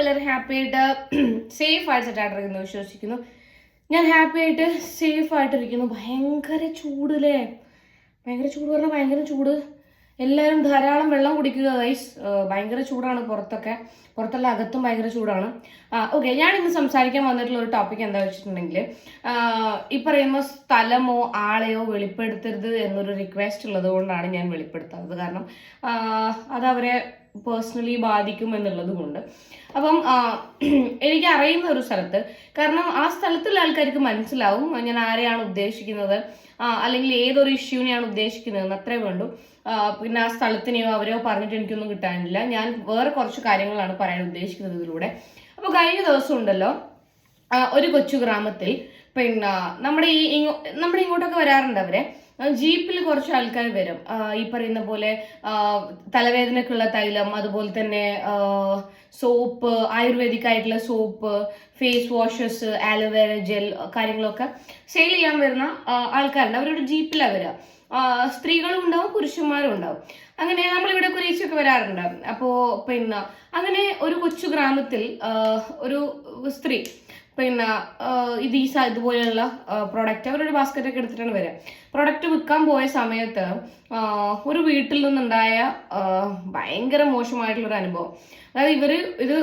എല്ലാവരും ഹാപ്പി ആയിട്ട് സേഫ് ആയിട്ട് സെറ്റായിട്ടിരിക്കുന്നു വിശ്വസിക്കുന്നു. ഞാൻ ഹാപ്പി ആയിട്ട് സേഫ് ആയിട്ടിരിക്കുന്നു. ഭയങ്കര ചൂടല്ലേ? ഭയങ്കര ചൂട് പറഞ്ഞാൽ ഭയങ്കര ചൂട്. എല്ലാവരും ധാരാളം വെള്ളം കുടിക്കുക ഗൈസ് ഭയങ്കര ചൂടാണ് പുറത്തൊക്കെ. പുറത്തുള്ള അകത്തും ഭയങ്കര ചൂടാണ്. ഓക്കെ ഞാൻ ഇന്ന് സംസാരിക്കാൻ വന്നിട്ടുള്ള ഒരു ടോപ്പിക് എന്താ വെച്ചിട്ടുണ്ടെങ്കിൽ ഈ പറയുന്ന സ്ഥലമോ ആളെയോ വെളിപ്പെടുത്തരുത് എന്നൊരു റിക്വസ്റ്റ് ഉള്ളത് കൊണ്ടാണ് ഞാൻ വെളിപ്പെടുത്താത്തത്. കാരണം അതവരെ പേഴ്സണലി ബാധിക്കും എന്നുള്ളത് കൊണ്ട് അപ്പം എനിക്ക് അറിയുന്ന ഒരു സ്ഥലത്ത് കാരണം ആ സ്ഥലത്തുള്ള ആൾക്കാർക്ക് മനസ്സിലാവും ഞാൻ ആരെയാണ് ഉദ്ദേശിക്കുന്നത് അല്ലെങ്കിൽ ഏതൊരു ഇഷ്യൂവിനെയാണ് ഉദ്ദേശിക്കുന്നതെന്ന് അത്രേ വേണ്ടു. പിന്നെ ആ സ്ഥലത്തിനെയോ അവരെയോ പറഞ്ഞിട്ട് എനിക്കൊന്നും കിട്ടാനില്ല. ഞാൻ വേറെ കുറച്ച് കാര്യങ്ങളാണ് പറയാൻ ഉദ്ദേശിക്കുന്നത് ഇതിലൂടെ. അപ്പോൾ കഴിഞ്ഞ ദിവസം ഉണ്ടല്ലോ ഒരു കൊച്ചു ഗ്രാമത്തിൽ പിന്നെ നമ്മുടെ ഈ നമ്മുടെ ഇങ്ങോട്ടൊക്കെ വരാറുണ്ട് അവരെ. ജീപ്പിൽ കുറച്ച് ആൾക്കാർ വരും ഈ പറയുന്ന പോലെ തലവേദനക്കുള്ള തൈലം അതുപോലെ തന്നെ സോപ്പ് ആയുർവേദിക് ആയിട്ടുള്ള soap face washes aloe vera gel കാര്യങ്ങളൊക്കെ സെയിൽ ചെയ്യാൻ വരുന്ന ആൾക്കാരുണ്ട്. അവരുടെ ജീപ്പിലാണ് വരിക സ്ത്രീകളും ഉണ്ടാവും പുരുഷന്മാരും ഉണ്ടാവും അങ്ങനെ നമ്മളിവിടെ കുറേശ്ശൊക്കെ വരാറുണ്ട്. അപ്പോൾ പിന്നെ അങ്ങനെ ഒരു കൊച്ചു ഗ്രാമത്തിൽ ഒരു സ്ത്രീ പിന്നെ ഇത് ഈ ഇതുപോലെയുള്ള പ്രൊഡക്റ്റ് അവരൊരു ബാസ്ക്കറ്റ് ഒക്കെ എടുത്തിട്ടാണ് വരിക പ്രൊഡക്റ്റ് വിൽക്കാൻ പോയ സമയത്ത് ഒരു വീട്ടിൽ നിന്നുണ്ടായ ഭയങ്കര മോശമായിട്ടുള്ളൊരു അനുഭവം. അതായത് ഇവർ ഇത്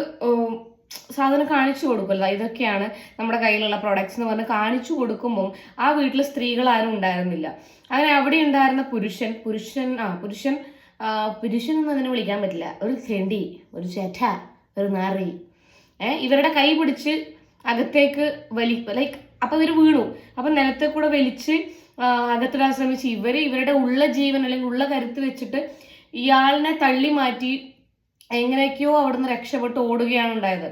സാധനം കാണിച്ചു കൊടുക്കുമല്ലോ. ഇതൊക്കെയാണ് നമ്മുടെ കയ്യിലുള്ള പ്രൊഡക്ട്സ് എന്ന് പറഞ്ഞ് കാണിച്ചു കൊടുക്കുമ്പം ആ വീട്ടിൽ സ്ത്രീകൾ ആരും ഉണ്ടായിരുന്നില്ല. അങ്ങനെ അവിടെ ഉണ്ടായിരുന്ന പുരുഷൻ പുരുഷൻ ആ പുരുഷൻ പുരുഷൻ എന്ന് അതിനെ വിളിക്കാൻ പറ്റില്ല. ഒരു ചെണ്ടി ഒരു ചേറ്റ ഒരു നാറി. ഇവരുടെ കൈ പിടിച്ച് അകത്തേക്ക് വലി ലൈക്ക് അപ്പൊ ഇവർ വീണു. അപ്പൊ നിലത്തെ കൂടെ വലിച്ച് ആ, അകത്തിടാൻ ശ്രമിച്ച് ഇവർ ഇവരുടെ ഉള്ള ജീവൻ അല്ലെങ്കിൽ ഉള്ള കരുത്ത് വെച്ചിട്ട് ഇയാളിനെ തള്ളി മാറ്റി എങ്ങനെയൊക്കെയോ അവിടുന്ന് രക്ഷപ്പെട്ട് ഓടുകയാണ് ഉണ്ടായത്.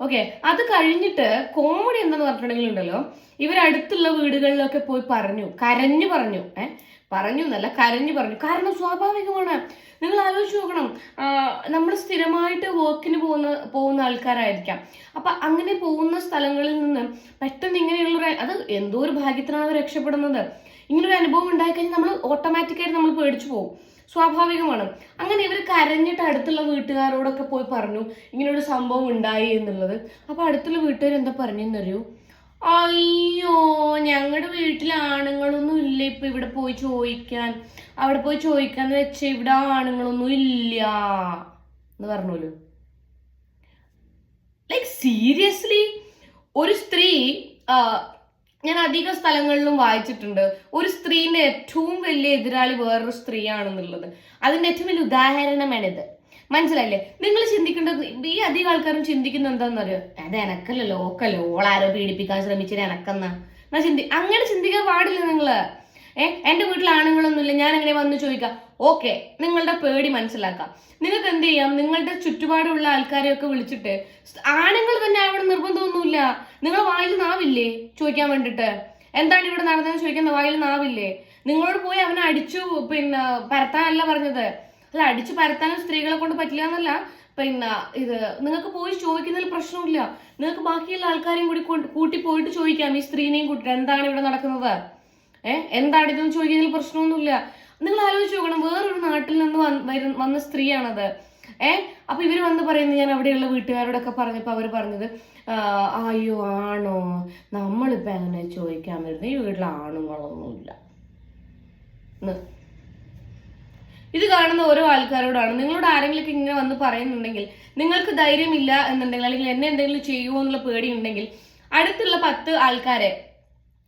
ഓക്കെ അത് കഴിഞ്ഞിട്ട് കോമഡി എന്താന്ന് പറഞ്ഞിട്ടുണ്ടെങ്കിൽ ഉണ്ടല്ലോ. ഇവരടുത്തുള്ള വീടുകളിലൊക്കെ പോയി പറഞ്ഞു കരഞ്ഞു പറഞ്ഞു. ഏഹ് പറഞ്ഞു എന്നല്ല കരഞ്ഞു പറഞ്ഞു. കാരണം സ്വാഭാവികമാണ്. നിങ്ങൾ നോക്കണം നമ്മൾ സ്ഥിരമായിട്ട് വർക്കിന് പോകുന്ന പോകുന്ന ആൾക്കാരായിരിക്കാം. അപ്പൊ അങ്ങനെ പോകുന്ന സ്ഥലങ്ങളിൽ നിന്ന് പെട്ടെന്ന് ഇങ്ങനെയുള്ള അത് എന്തോ ഒരു ഭാഗ്യത്തിനാണ് അവർ രക്ഷപ്പെടുന്നത്. ഇങ്ങനൊരു അനുഭവം ഉണ്ടായിക്കഴിഞ്ഞാൽ നമ്മൾ ഓട്ടോമാറ്റിക്കായിട്ട് നമ്മൾ പേടിച്ചു പോകും. സ്വാഭാവികമാണ്. അങ്ങനെ ഇവർ കരഞ്ഞിട്ട് അടുത്തുള്ള വീട്ടുകാരോടൊക്കെ പോയി പറഞ്ഞു ഇങ്ങനൊരു സംഭവം ഉണ്ടായി എന്നുള്ളത്. അപ്പൊ അടുത്തുള്ള വീട്ടുകാർ എന്താ പറഞ്ഞെന്നറിയോ? അയ്യോ ഞങ്ങളുടെ വീട്ടിൽ ആണുങ്ങളൊന്നും ഇല്ല ഇപ്പൊ ഇവിടെ പോയി ചോദിക്കാൻ. അവിടെ പോയി ചോദിക്കാന്ന് വെച്ച ഇവിടെ ആണുങ്ങളൊന്നും ഇല്ല എന്ന് പറഞ്ഞോലു. ലൈക്ക് സീരിയസ്ലി ഒരു സ്ത്രീ ഞാൻ അധിക സ്ഥലങ്ങളിലും വായിച്ചിട്ടുണ്ട്. ഒരു സ്ത്രീന്റെ ഏറ്റവും വലിയ എതിരാളി വേറൊരു സ്ത്രീയാണെന്നുള്ളത്. അതിന്റെ ഏറ്റവും വലിയ ഉദാഹരണമാണിത്. മനസ്സിലായില്ലേ? നിങ്ങൾ ചിന്തിക്കേണ്ടത് ഈ അധികം ആൾക്കാരും ചിന്തിക്കുന്ന എന്താന്ന് എന്താണെന്നറിയോ അത് എനക്കല്ലല്ലോ ഓക്കല്ലോ ഓളാരോ പീഡിപ്പിക്കാൻ ശ്രമിച്ചത് എനക്കെന്ന. എന്നാ ചിന്തി അങ്ങനെ ചിന്തിക്കാൻ പാടില്ല നിങ്ങൾ ഏ എന്റെ വീട്ടിൽ ആണുങ്ങളൊന്നുമില്ല ഞാൻ എങ്ങനെ വന്ന് ചോദിക്കാം? ഓക്കെ നിങ്ങളുടെ പേടി മനസ്സിലാക്കാം. നിങ്ങൾക്ക് എന്ത് ചെയ്യാം? നിങ്ങളുടെ ചുറ്റുപാടുള്ള ആൾക്കാരെയൊക്കെ വിളിച്ചിട്ട് ആണുങ്ങൾ തന്നെ അവിടെ നിർബന്ധമൊന്നുമില്ല. നിങ്ങൾ വായിൽ നാവില്ലേ? ചോദിക്കാൻ വേണ്ടിട്ട്. എന്താണ് ഇവിടെ നടന്നതെന്ന് ചോദിക്കുന്ന വായിൽ നാവില്ലേ? നിങ്ങളോട് പോയി അവനെ അടിച്ചു പിന്നെ പരത്താനല്ല പറഞ്ഞത്. അല്ല അടിച്ചു പരത്താനും സ്ത്രീകളെ കൊണ്ട് പറ്റില്ല എന്നല്ല. പിന്നെ ഇത് നിങ്ങൾക്ക് പോയി ചോദിക്കുന്നതിൽ പ്രശ്നമില്ല നിങ്ങൾക്ക് ബാക്കിയുള്ള ആൾക്കാരെയും കൂടി കൂട്ടി പോയിട്ട് ചോദിക്കാം ഈ സ്ത്രീനെയും കൂട്ടിട്ട് എന്താണ് ഇവിടെ നടക്കുന്നത്? ഏഹ് എന്താണ് ഇതെന്ന് ചോദിക്കുന്നതിൽ പ്രശ്നമൊന്നുമില്ല. നിങ്ങൾ ആലോചിച്ച് നോക്കണം വേറൊരു നാട്ടിൽ നിന്ന് വന്ന സ്ത്രീയാണത്. ഏ? അപ്പൊ ഇവർ വന്ന് പറയുന്നത് ഞാൻ അവിടെയുള്ള വീട്ടുകാരോടൊക്കെ പറഞ്ഞപ്പോ അവർ പറഞ്ഞത് അയ്യോ ആണോ? നമ്മളിപ്പോ എങ്ങനെ ചോദിക്കാൻ വരുന്നത് ഈ വീട്ടിൽ ആണുങ്ങളൊന്നുമില്ല. ഇത് കാണുന്ന ഓരോ ആൾക്കാരോടാണ്. നിങ്ങളോട് ആരെങ്കിലും ഇങ്ങനെ വന്ന് പറയുന്നുണ്ടെങ്കിൽ നിങ്ങൾക്ക് ധൈര്യമില്ല എന്നുണ്ടെങ്കിൽ അല്ലെങ്കിൽ എന്നെ എന്തെങ്കിലും ചെയ്യുമോ എന്നുള്ള പേടി ഉണ്ടെങ്കിൽ അടുത്തുള്ള പത്ത് ആൾക്കാരെ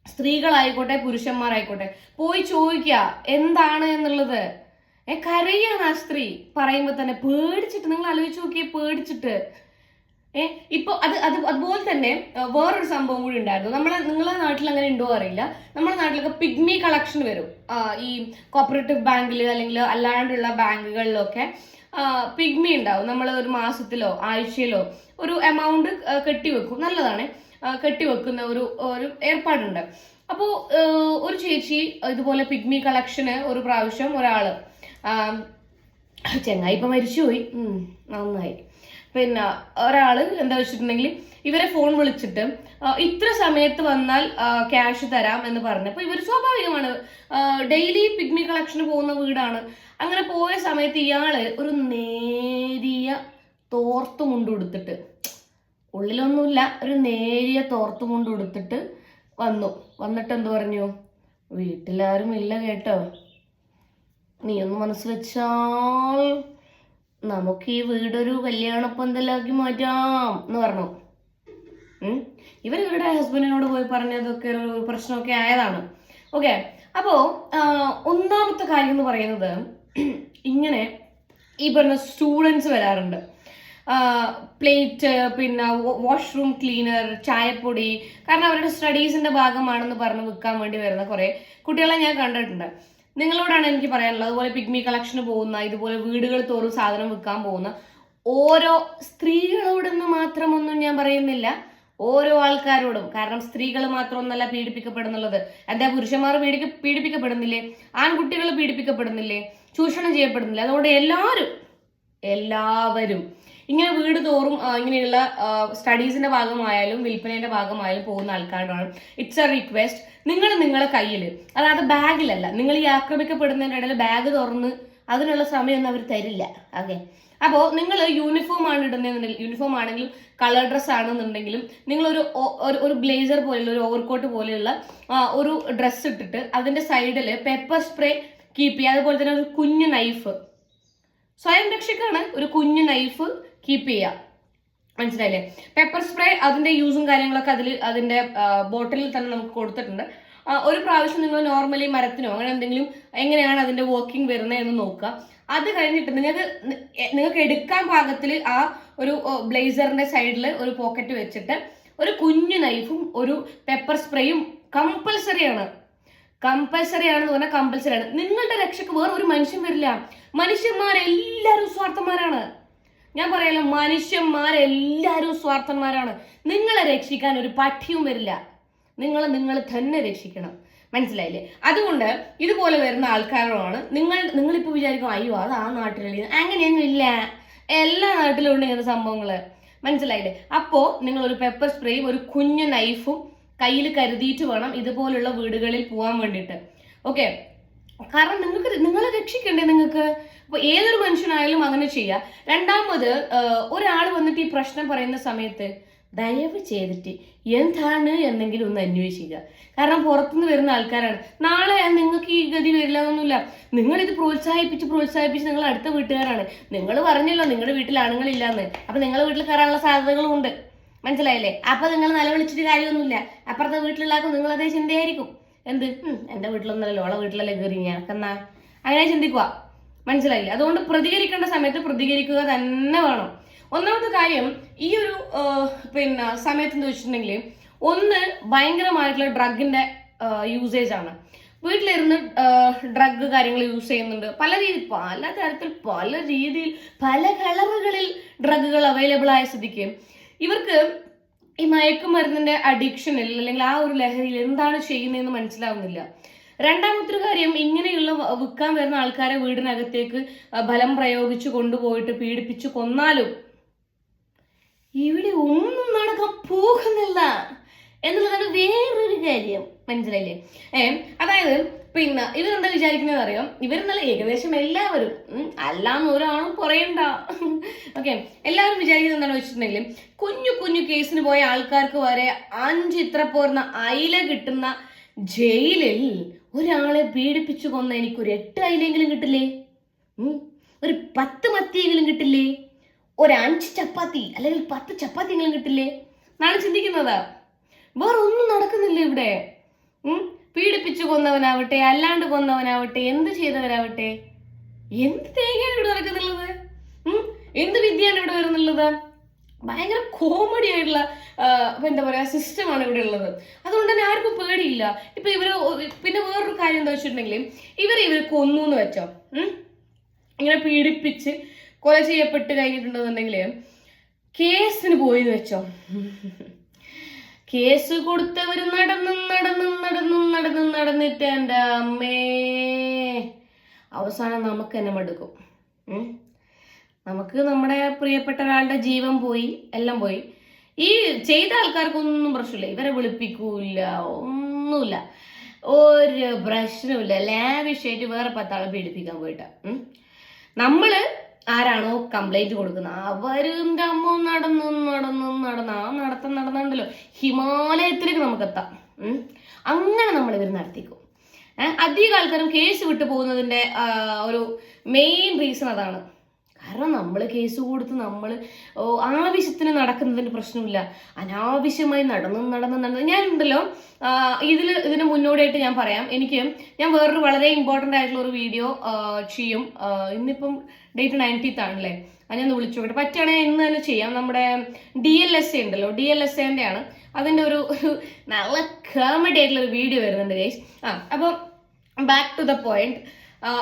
സ്ത്രീകളായിക്കോട്ടെ പുരുഷന്മാരായിക്കോട്ടെ പോയി ചോദിക്കുക എന്താണ് എന്നുള്ളത്? ഏ കരയാണ് ആ സ്ത്രീ പറയുമ്പോ തന്നെ പേടിച്ചിട്ട് നിങ്ങൾ ആലോചിച്ച് നോക്കിയേ പേടിച്ചിട്ട്. ഏ ഇപ്പൊ അത് അത് അതുപോലെ തന്നെ വേറൊരു സംഭവം കൂടി ഉണ്ടായിരുന്നു. നമ്മളെ നിങ്ങളെ നാട്ടിൽ അങ്ങനെ ഉണ്ടോ അറിയില്ല. നമ്മുടെ നാട്ടിലൊക്കെ പിഗ്മി കളക്ഷൻ വരും. ഈ കോപ്പറേറ്റീവ് ബാങ്കിൽ അല്ലെങ്കിൽ അല്ലാണ്ടുള്ള ബാങ്കുകളിലൊക്കെ പിഗ്മി ഉണ്ടാവും. നമ്മൾ ഒരു മാസത്തിലോ ആഴ്ചയിലോ ഒരു എമൗണ്ട് കെട്ടിവെക്കും. നല്ലതാണ്. കെട്ടിവെക്കുന്ന ഒരു ഒരു ഏർപ്പാടുണ്ട്. അപ്പോൾ ഒരു ചേച്ചി ഇതുപോലെ പിഗ്മി കളക്ഷന് ഒരു പ്രാവശ്യം ഒരാൾ ചെങ്ങായി ഇപ്പം മരിച്ചുപോയി. നന്നായി. പിന്നെ ഒരാൾ എന്താ വെച്ചിട്ടുണ്ടെങ്കിൽ ഇവരെ ഫോൺ വിളിച്ചിട്ട് ഇത്ര സമയത്ത് വന്നാൽ ക്യാഷ് തരാം എന്ന് പറഞ്ഞു. അപ്പൊ ഇവർ സ്വാഭാവികമാണ്. ഡെയിലി പിഗ്മി കളക്ഷന് പോകുന്ന വീടാണ്. അങ്ങനെ പോയ സമയത്ത് ഇയാൾ ഒരു നേരിയ തോർത്ത് മുണ്ട് ഉടുത്തിട്ട് ഉള്ളിലൊന്നുമില്ല ഒരു നേരിയ തോർത്ത് മുണ്ട് ഉടുത്തിട്ട് വന്നു. വന്നിട്ട് എന്ത് പറഞ്ഞു? വീട്ടിലാരും ഇല്ല കേട്ടോ. നീ ഒന്ന് മനസ്സ് നമുക്ക് ഈ വീടൊരു കല്യാണപ്പന്തലാക്കി മാറ്റാം എന്ന് പറഞ്ഞു. ഇവർ ഇവരുടെ ഹസ്ബൻഡിനോട് പോയി പറഞ്ഞതൊക്കെ ഒരു പ്രശ്നമൊക്കെ ആയതാണ്. ഓക്കെ അപ്പോ ഒന്നാമത്തെ കാര്യം എന്ന് പറയുന്നത് ഇങ്ങനെ ഈ പറഞ്ഞ സ്റ്റുഡൻസ് വരാറുണ്ട്. പ്ലേറ്റ് പിന്നെ വാഷ്റൂം ക്ലീനർ ചായപ്പൊടി കാരണം അവരുടെ സ്റ്റഡീസിന്റെ ഭാഗമാണെന്ന് പറഞ്ഞ് വിൽക്കാൻ വേണ്ടി വരുന്ന കുറെ കുട്ടികളെ ഞാൻ കണ്ടിട്ടുണ്ട്. നിങ്ങളോടാണ് എനിക്ക് പറയാനുള്ളത്. അതുപോലെ പിഗ്മി കളക്ഷന് പോകുന്ന ഇതുപോലെ വീടുകൾ തോറും സാധനം വിൽക്കാൻ പോകുന്ന ഓരോ സ്ത്രീകളോടെന്ന് മാത്രമൊന്നും ഞാൻ പറയുന്നില്ല. ഓരോ ആൾക്കാരോടും. കാരണം സ്ത്രീകൾ മാത്രമൊന്നല്ല പീഡിപ്പിക്കപ്പെടുന്നുള്ളത്. എന്താ പുരുഷന്മാർ പീഡിക്ക പീഡിപ്പിക്കപ്പെടുന്നില്ലേ? ആൺകുട്ടികൾ പീഡിപ്പിക്കപ്പെടുന്നില്ലേ? ചൂഷണം ചെയ്യപ്പെടുന്നില്ലേ? അതുകൊണ്ട് എല്ലാവരും എല്ലാവരും ഇങ്ങനെ വീട് തോറും ഇങ്ങനെയുള്ള സ്റ്റഡീസിന്റെ ഭാഗമായാലും വിൽപ്പനയുടെ ഭാഗമായാലും പോകുന്ന ആൾക്കാരോടാണ് ഇറ്റ്സ് എ റിക്വസ്റ്റ് നിങ്ങൾ നിങ്ങളെ കയ്യിൽ അതായത് ബാഗിലല്ല. നിങ്ങൾ ഈ ആക്രമിക്കപ്പെടുന്നതിന്റെ ഇടയിൽ ബാഗ് തുറന്ന് അതിനുള്ള സമയമൊന്നും അവർ തരില്ല. ഓക്കെ അപ്പോൾ നിങ്ങൾ യൂണിഫോം ആണ് ഇടുന്നതെന്നുണ്ടെങ്കിൽ യൂണിഫോം ആണെങ്കിലും കളർ ഡ്രസ്സ് ആണെന്നുണ്ടെങ്കിലും നിങ്ങളൊരു ഒരു ബ്ലേസർ പോലെയുള്ള ഒരു ഓവർകോട്ട് പോലെയുള്ള ഒരു ഡ്രസ്സ് ഇട്ടിട്ട് അതിന്റെ സൈഡിൽ പെപ്പർ സ്പ്രേ കീപ്പ് ചെയ്യുക. അതുപോലെ തന്നെ ഒരു കുഞ്ഞു നൈഫ് സ്വയം രക്ഷക്കാണ് ഒരു കുഞ്ഞു നൈഫ് കീപ്പ് ചെയ്യുക മനസ്സിലായില്ലേ? പെപ്പർ സ്പ്രേ അതിന്റെ യൂസും കാര്യങ്ങളൊക്കെ അതിൽ അതിന്റെ ബോട്ടിലിൽ തന്നെ നമുക്ക് കൊടുത്തിട്ടുണ്ട്. ഒരു പ്രാവശ്യം നിങ്ങൾ നോർമലി മരത്തിനോ അങ്ങനെ എന്തെങ്കിലും എങ്ങനെയാണ് അതിന്റെ വർക്കിംഗ് വരുന്നത് എന്ന് നോക്കുക. അത് കഴിഞ്ഞിട്ട് നിങ്ങൾക്ക് നിങ്ങൾക്ക് എടുക്കാൻ പാകത്തിൽ ആ ഒരു ബ്ലേസറിന്റെ സൈഡിൽ ഒരു പോക്കറ്റ് വെച്ചിട്ട് ഒരു കുഞ്ഞു നൈഫും ഒരു പെപ്പർ സ്പ്രേയും കമ്പൽസറി ആണ്. കമ്പൽസറി ആണെന്ന് പറഞ്ഞാൽ കമ്പൽസറി ആണ്. നിങ്ങളുടെ രക്ഷക്ക് വേറെ ഒരു മനുഷ്യൻ വരില്ല. മനുഷ്യന്മാരെല്ലാവരും സ്വാർത്ഥന്മാരാണ്. ഞാൻ പറയാലോ മനുഷ്യന്മാരെല്ലാവരും സ്വാർത്ഥന്മാരാണ്. നിങ്ങളെ രക്ഷിക്കാൻ ഒരു പട്ടിയും വരില്ല. നിങ്ങൾ നിങ്ങൾ തന്നെ രക്ഷിക്കണം. മനസ്സിലായില്ലേ? അതുകൊണ്ട് ഇതുപോലെ വരുന്ന ആൾക്കാരോടാണ് നിങ്ങൾ നിങ്ങളിപ്പോൾ വിചാരിക്കും അയ്യോ അത് ആ നാട്ടിലുള്ള അങ്ങനെയൊന്നും ഇല്ല. എല്ലാ നാട്ടിലും ഉണ്ട് ഇങ്ങനത്തെ സംഭവങ്ങൾ മനസ്സിലായില്ലേ? അപ്പോൾ നിങ്ങൾ ഒരു പെപ്പർ സ്പ്രേയും ഒരു കുഞ്ഞു നൈഫും കയ്യിൽ കരുതിയിട്ട് വേണം ഇതുപോലുള്ള വീടുകളിൽ പോകാൻ വേണ്ടിയിട്ട്. ഓക്കെ കാരണം നിങ്ങൾക്ക് നിങ്ങളെ രക്ഷിക്കണ്ടേ നിങ്ങൾക്ക്? അപ്പൊ ഏതൊരു മനുഷ്യനായാലും അങ്ങനെ ചെയ്യാം. രണ്ടാമത് ഒരാൾ വന്നിട്ട് ഈ പ്രശ്നം പറയുന്ന സമയത്ത് ദയവ് ചെയ്തിട്ട് എന്താണ് എന്നെങ്കിലും ഒന്ന് അന്വേഷിക്കുക. കാരണം പുറത്തുനിന്ന് വരുന്ന ആൾക്കാരാണ്. നാളെ നിങ്ങൾക്ക് ഈ ഗതി വരില്ല എന്നൊന്നുമില്ല നിങ്ങളിത് പ്രോത്സാഹിപ്പിച്ച് പ്രോത്സാഹിപ്പിച്ച് നിങ്ങൾ അടുത്ത വീട്ടുകാരാണ്. നിങ്ങൾ പറഞ്ഞല്ലോ നിങ്ങളുടെ വീട്ടിൽ ആണുങ്ങളില്ലാന്ന്. അപ്പൊ നിങ്ങളുടെ വീട്ടിൽ കയറാനുള്ള സാധ്യതകളും ഉണ്ട്. മനസ്സിലായില്ലേ? അപ്പൊ നിങ്ങൾ നിലവിളിച്ചിട്ട് കാര്യമൊന്നുമില്ല. അപ്പുറത്തെ വീട്ടിലുള്ള നിങ്ങൾ അതേ ചിന്തയായിരിക്കും. എന്ത്? എന്റെ വീട്ടിലൊന്നല്ലല്ലോ ഓളെ വീട്ടിലല്ലേ കയറി ഞാനക്കെന്നാ അങ്ങനെ ചിന്തിക്കുക മനസ്സിലായില്ലേ? അതുകൊണ്ട് പ്രതികരിക്കേണ്ട സമയത്ത് പ്രതികരിക്കുക തന്നെ വേണം. ഒന്നാമത്തെ കാര്യം ഈ ഒരു പിന്നെ സമയത്ത് എന്ന് വെച്ചിട്ടുണ്ടെങ്കിൽ ഒന്ന് ഭയങ്കരമായിട്ടുള്ള ഡ്രഗിന്റെ യൂസേജ് ആണ്. വീട്ടിലിരുന്ന് ഡ്രഗ് കാര്യങ്ങൾ യൂസ് ചെയ്യുന്നുണ്ട്. പല രീതി പല തരത്തിൽ പല രീതിയിൽ പല കളറുകളിൽ ഡ്രഗുകൾ അവൈലബിൾ ആയ സ്ഥിതിക്ക് ഇവർക്ക് ഈ മയക്കുമരുന്നിന്റെ അഡിക്ഷനിൽ അല്ലെങ്കിൽ ആ ഒരു ലഹരിയിൽ എന്താണ് ചെയ്യുന്നതെന്ന് മനസ്സിലാവുന്നില്ല. രണ്ടാമത്തെ കാര്യം ഇങ്ങനെയുള്ള വിൽക്കാൻ വരുന്ന ആൾക്കാരെ വീടിനകത്തേക്ക് ബലം പ്രയോഗിച്ച് കൊണ്ടുപോയിട്ട് പീഡിപ്പിച്ച് കൊന്നാലും ഇവിടെ ഒന്നും നടക്കാൻ പോകുന്നില്ല. എന്നുള്ളതാണ് വേറൊരു കാര്യം. മനസ്സിലായില്ലേ? ഏ അതായത് പിന്നെ ഇവരെന്താ വിചാരിക്കുന്നത് അറിയാം? ഇവരെന്നല്ല ഏകദേശം എല്ലാവരും അല്ലാന്ന് ഒരാളും പറയണ്ട. ഓക്കെ എല്ലാവരും വിചാരിക്കുന്നത് എന്താണെന്ന് വെച്ചിട്ടുണ്ടെങ്കിൽ കുഞ്ഞു കുഞ്ഞു കേസിന് പോയ ആൾക്കാർക്ക് വരെ അഞ്ച് ഇത്ര പോർന്ന അയില കിട്ടുന്ന ജയിലിൽ ഒരാളെ പീഡിപ്പിച്ചു കൊന്ന എനിക്കൊരു എട്ട് അയിലെങ്കിലും കിട്ടില്ലേ? ഒരു പത്ത് മത്തിയെങ്കിലും കിട്ടില്ലേ? ഒരു അഞ്ച് ചപ്പാത്തി അല്ലെങ്കിൽ പത്ത് ചപ്പാത്തിയെങ്കിലും കിട്ടില്ലേ? നാളെ ചിന്തിക്കുന്നതാ. വേറെ ഒന്നും നടക്കുന്നില്ല ഇവിടെ? പീഡിപ്പിച്ചു കൊന്നവനാവട്ടെ അല്ലാണ്ട് കൊന്നവനാവട്ടെ എന്ത് ചെയ്തവരാവട്ടെ എന്ത് തേങ്ങയാണ് ഇവിടെ നടക്കുന്നുള്ളത്? എന്ത് വിദ്യയാണ് ഇവിടെ വരുന്നുള്ളത്? ഭയങ്കര കോമഡി ആയിട്ടുള്ള എന്താ പറയാ സിസ്റ്റമാണ് ഇവിടെ ഉള്ളത്. അതുകൊണ്ട് തന്നെ ആർക്കും പേടിയില്ല. ഇപ്പൊ ഇവർ പിന്നെ വേറൊരു കാര്യം എന്താ വെച്ചിട്ടുണ്ടെങ്കിൽ ഇവരെ ഇവർ കൊന്നു എന്ന് വെച്ചോ? ഇങ്ങനെ പീഡിപ്പിച്ച് കൊല ചെയ്യപ്പെട്ട് കഴിഞ്ഞിട്ടുണ്ടെന്നുണ്ടെങ്കിൽ കേസിന് പോയി എന്ന് വെച്ചോ. കേസ് കൊടുത്തവർ നടന്നും നടന്നും നടന്നും നടന്നും നടന്നിട്ട് എന്റെ അമ്മേ. അവസാനം നമുക്ക് തന്നെ മടുക്കും. നമുക്ക് നമ്മുടെ പ്രിയപ്പെട്ട ഒരാളുടെ ജീവൻ പോയി എല്ലാം പോയി. ഈ ചെയ്ത ആൾക്കാർക്കൊന്നും പ്രശ്നമില്ല. ഇവരെ വിളിപ്പിക്കൂല ഒന്നുമില്ല. ഒരു പ്രശ്നമില്ല ലാവിഷായിട്ട് വേറെ പത്താളെ പീഡിപ്പിക്കാൻ പോയിട്ടാ. നമ്മൾ ആരാണോ കംപ്ലൈന്റ് കൊടുക്കുന്നത്. അവരുടെ അമ്മ നടന്നു നടന്ന് നടന്ന്. ആ നടത്തം നടന്നുണ്ടല്ലോ ഹിമാലയത്തിലേക്ക് നമുക്ക് എത്താം അങ്ങനെ നമ്മൾ ഇവർ നടത്തിക്കും അധികം ആൾക്കാരും കേസ് വിട്ടു പോകുന്നതിന്റെ ഒരു മെയിൻ റീസൺ അതാണ്. കാരണം നമ്മൾ കേസ് കൊടുത്ത് നമ്മൾ ആവശ്യത്തിന് നടക്കുന്നതിന് പ്രശ്നമില്ല. അനാവശ്യമായി നടന്നും നടന്നും നടന്നു. ഞാനുണ്ടല്ലോ ഇതിൽ ഇതിന് മുന്നോടിയായിട്ട് ഞാൻ പറയാം. എനിക്ക് ഞാൻ വേറൊരു വളരെ ഇമ്പോർട്ടന്റ് ആയിട്ടുള്ള ഒരു വീഡിയോ ചെയ്യും. ഇന്നിപ്പം ഡേറ്റ് നയന്റീത്ത് ആണല്ലേ? അത് ഞാൻ വിളിച്ചു നോക്കട്ടെ പറ്റുകയാണെങ്കിൽ ഇന്ന് തന്നെ ചെയ്യാം. നമ്മുടെ ഡി എൽ എസ് എ ഉണ്ടല്ലോ ഡി എൽ എസ് എന്റെ ആണ് അതിന്റെ ഒരു ഒരു നല്ല കോമഡി ആയിട്ടുള്ള ഒരു വീഡിയോ വരുന്നുണ്ട് ഗൈസ് ആ അപ്പോൾ ബാക്ക് ടു ദ പോയിന്റ്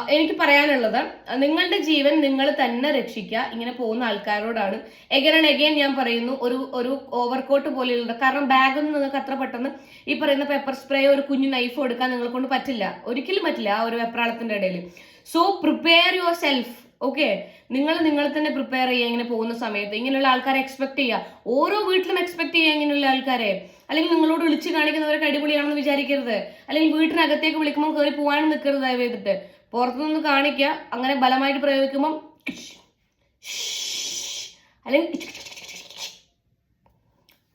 എനിക്ക് പറയാനുള്ളത് നിങ്ങളുടെ ജീവൻ നിങ്ങൾ തന്നെ രക്ഷിക്കുക. ഇങ്ങനെ പോകുന്ന ആൾക്കാരോടാണ്. എഗൻ ആൻഡ് എഗെയിൻ ഞാൻ പറയുന്നു ഒരു ഒരു ഓവർകോട്ട് പോലെയുള്ള കാരണം ബാഗൊന്നും നിങ്ങൾക്ക് അത്ര പെട്ടെന്ന് ഈ പറയുന്ന പെപ്പർ സ്പ്രേ ഒരു കുഞ്ഞു നൈഫോ എടുക്കാൻ നിങ്ങളെ കൊണ്ട് പറ്റില്ല. ഒരിക്കലും പറ്റില്ല ആ ഒരു വെപ്രാളത്തിന്റെ ഇടയിൽ. So prepare yourself okay നിങ്ങൾ നിങ്ങളെ തന്നെ പ്രിപ്പയർ ചെയ്യുക ഇങ്ങനെ പോകുന്ന സമയത്ത്. ഇങ്ങനെയുള്ള ആൾക്കാരെ എക്സ്പെക്ട് ചെയ്യുക. ഓരോ വീട്ടിലും എക്സ്പെക്ട് ചെയ്യുക ഇങ്ങനെയുള്ള ആൾക്കാരെ. അല്ലെങ്കിൽ നിങ്ങളോട് വിളിച്ച് കാണിക്കുന്നവരൊക്കെ അടിപൊളിയാണെന്ന് വിചാരിക്കരുത്. അല്ലെങ്കിൽ വീട്ടിനകത്തേക്ക് വിളിക്കുമ്പോൾ കയറി പോകാനും നിൽക്കരുത് ചെയ്തിട്ട്. പുറത്തുനിന്ന് കാണിക്കുക. അങ്ങനെ ബലമായിട്ട് പ്രയോഗിക്കുമ്പം അല്ലെങ്കിൽ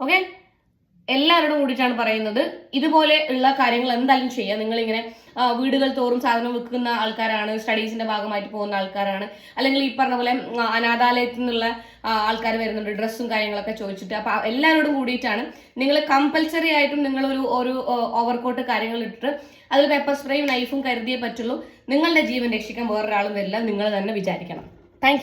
ഓക്കെ? എല്ലാവരോടും കൂടിയിട്ടാണ് പറയുന്നത്. ഇതുപോലെ ഉള്ള കാര്യങ്ങൾ എന്തായാലും ചെയ്യുക നിങ്ങളിങ്ങനെ വീടുകൾ തോറും സാധനം വിൽക്കുന്ന ആൾക്കാരാണ് സ്റ്റഡീസിന്റെ ഭാഗമായിട്ട് പോകുന്ന ആൾക്കാരാണ്. അല്ലെങ്കിൽ ഈ പറഞ്ഞ പോലെ അനാഥാലയത്തിൽ നിന്നുള്ള ആൾക്കാർ വരുന്നുണ്ട് ഡ്രസ്സും കാര്യങ്ങളൊക്കെ ചോദിച്ചിട്ട്. അപ്പൊ എല്ലാവരോടും കൂടിയിട്ടാണ്. നിങ്ങൾ കമ്പൽസറി ആയിട്ടും നിങ്ങളൊരു ഒരു ഓവർകോട്ട് കാര്യങ്ങൾ ഇട്ടിട്ട് അതിൽ പേപ്പർ സ്പ്രേയും നൈഫും കരുതിയേ പറ്റുള്ളൂ. നിങ്ങളുടെ ജീവൻ രക്ഷിക്കാൻ വേറൊരാളും വരില്ല. നിങ്ങൾ തന്നെ വിചാരിക്കണം. താങ്ക്